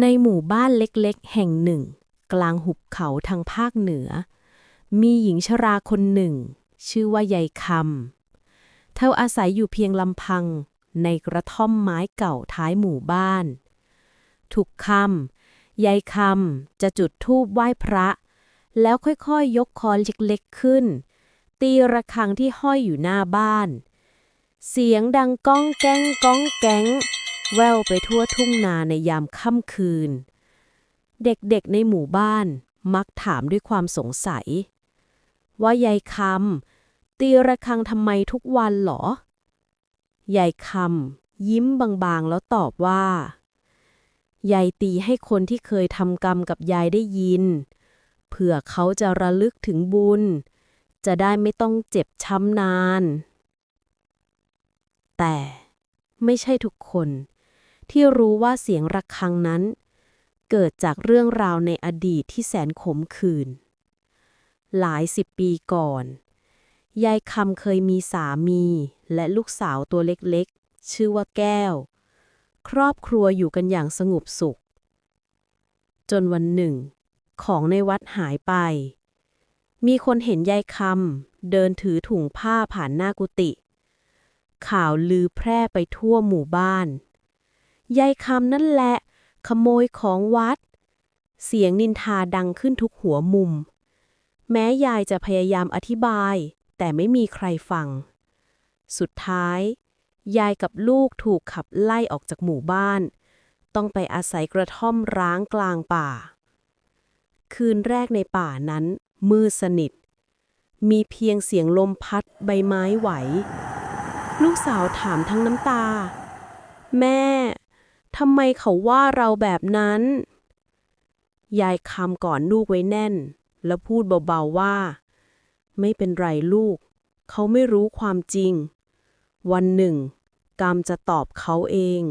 ในหมู่บ้านเล็กๆ แห่งหนึ่ง กลางหุบเขาทางภาคเหนือ มีหญิงชราคนหนึ่ง ชื่อว่ายายคำเธออาศัยอยู่เพียงลำพังในกระท่อมไม้เก่าท้ายหมู่บ้าน ทุกค่ำยายคำจะจุดธูปไหว้พระ แล้วค่อยๆยกคอนเล็กๆขึ้น ตีระฆังที่ห้อยอยู่หน้าบ้าน เสียงดังก้องแก้งก้องแก้ง แววไปทั่วทุ่งนาในยามค่ำคืน เด็กๆในหมู่บ้านมักถามด้วยความสงสัย ว่ายายคำตีระฆังทำไมทุกวันหรอยายคำยิ้มบางๆแล้วตอบว่ายายตีให้คนที่เคยทำกรรมกับยายได้ยิน เผื่อเขาจะระลึกถึงบุญ จะได้ไม่ต้องเจ็บช้ำนาน แต่ไม่ใช่ทุกคน ที่รู้ว่าเสียงระฆังนั้น เกิดจากเรื่องราวในอดีตที่แสนขมขื่นหลายสิบปีก่อน ยายคำเคยมีสามีและลูกสาวตัวเล็กๆ ชื่อว่าแก้ว ครอบครัวอยู่กันอย่างสงบสุข จนวันหนึ่ง ของในวัดหายไป มีคนเห็นยายคำเดินถือถุงผ้าผ่านหน้ากุฏิข่าวลือแพร่ไปทั่วหมู่บ้าน ยายคำนั่นแหละ ขโมยของวัด เสียงนินทาดังขึ้นทุกหัวมุม แม้ยายจะพยายามอธิบาย แต่ไม่มีใครฟัง สุดท้าย ยายกับลูกถูกขับไล่ออกจากหมู่บ้าน ต้องไปอาศัยกระท่อมร้างกลางป่า คืนแรกในป่านั้น มืดสนิท มีเพียงเสียงลมพัดใบไม้ไหว ลูกสาวถามทั้งน้ำตา แม่ำไมเขาว่าเราแบบนั้น ยายคำก่อนลูกไว้แน่น แล้วพูดเบาๆว่า ไม่เป็นไรลูก เขาไม่รู้ความจริง วันหนึ่ง กรรมจะตอบเขาเอง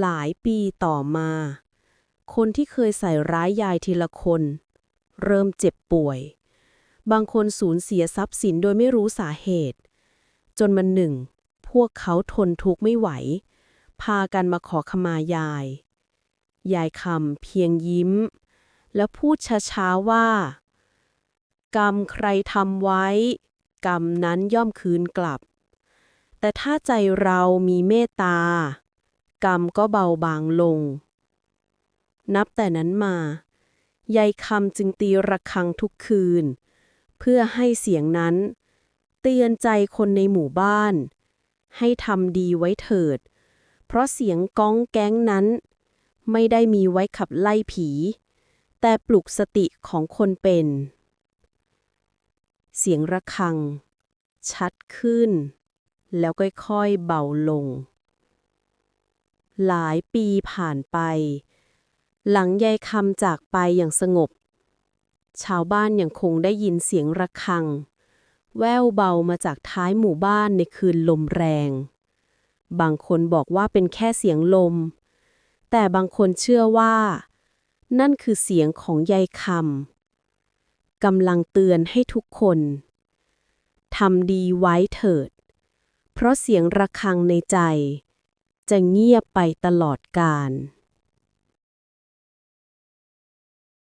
หลายปีต่อมา คนที่เคยใส่ร้ายยายทีละคน เริ่มเจ็บป่วย บางคนสูญเสียทรัพย์สินโดยไม่รู้สาเหตุ จนมันหนึ่งพวกเขาทนทุกข์ไม่ไหว พากันมาขอขมายาย ยายคำเพียงยิ้ม แล้วพูดช้าๆว่า กรรมใครทำไว้ กรรมนั้นย่อมคืนกลับ แต่ถ้าใจเรามีเมตตากรรมก็เบาบางลง นับแต่นั้นมายายคำจึงตีระฆังทุกคืน เพื่อให้เสียงนั้น เตือนใจคนในหมู่บ้าน ให้ทำดีไว้เถิด เพราะเสียงก้องแก๊งนั้น ไม่ได้มีไว้ขับไล่ผี แต่ปลุกสติของคนเป็น เสียงระฆัง ชัดขึ้น แล้วค่อยๆเบาลง หลายปีผ่านไป หลังยายคำจากไปอย่างสงบ ชาวบ้านยังคงได้ยินเสียงระฆัง แว่วเบามาจากท้ายหมู่บ้านในคืนลมแรง บางคนบอกว่าเป็นแค่เสียงลม แต่บางคนเชื่อว่า นั่นคือเสียงของยายคำกำลังเตือนให้ทุกคนทำดีไว้เถิด เพราะเสียงระฆังในใจ จะเงียบไปตลอดกาล